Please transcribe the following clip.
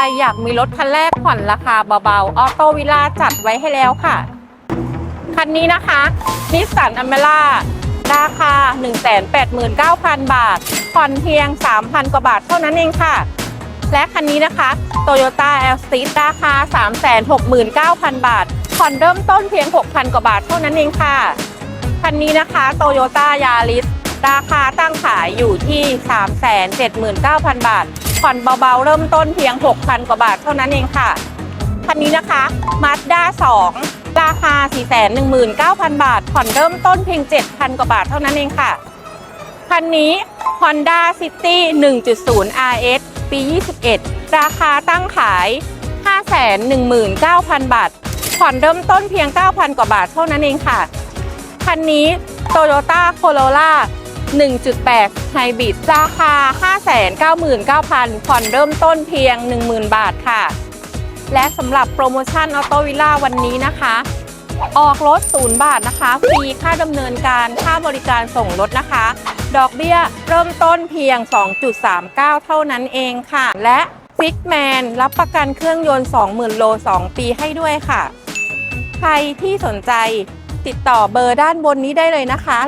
รอยากมีรถคันแรกผ่อนราคาเบาๆ ออโตวิลาจัดไว้ให้แล้วค่ะ คันนี้นะคะนิสสันอเมร่าราคา 189,000 บาท ผ่อนเพียง 3,000 กว่าบาทเท่านั้นเองค่ะ และคันนี้นะคะ Toyota a l s t i ราคา 369,000 บาท ผ่อนเริ่มต้นเพียง 6,000 กว่าบาทเท่านั้นเองค่ะ คันนี้นะคะ Toyota Yaris ราคาตั้งขายอยู่ที่ 379,000 บาท ผ่อนเบาๆ เริ่มต้นเพียง 6,000 กว่าบาทเท่านั้นเองค่ะ คันนี้นะคะ Mazda 2 ราคา 419,000 บาท ผ่อนเริ่มต้นเพียง 7,000 กว่าบาทเท่านั้นเองค่ะ คันนี้ Honda City 1.0 RS ปี 21 ราคาตั้งขาย 519,000 บาท ผ่อนเริ่มต้นเพียง 9,000 กว่าบาทเท่านั้นเองค่ะ คันนี้ Toyota Corolla 1.8 Hybrid ราคา 599,000 ผ่อนเริ่มต้นเพียง 10,000 บาทค่ะ และสำหรับโปรโมชั่นออโตวิล่าวันนี้นะคะ ออกรถ0บาทนะคะฟรีค่าดำเนินการค่าบริการส่งรถนะคะ ดอกเบี้ยเริ่มต้นเพียง 2.39 เท่านั้นเองค่ะ และฟิกแมนรับประกันเครื่องยนต์ 20,000 โล 2 ปีให้ด้วยค่ะ ใครที่สนใจติดต่อเบอร์ด้านบนนี้ได้เลยนะคะ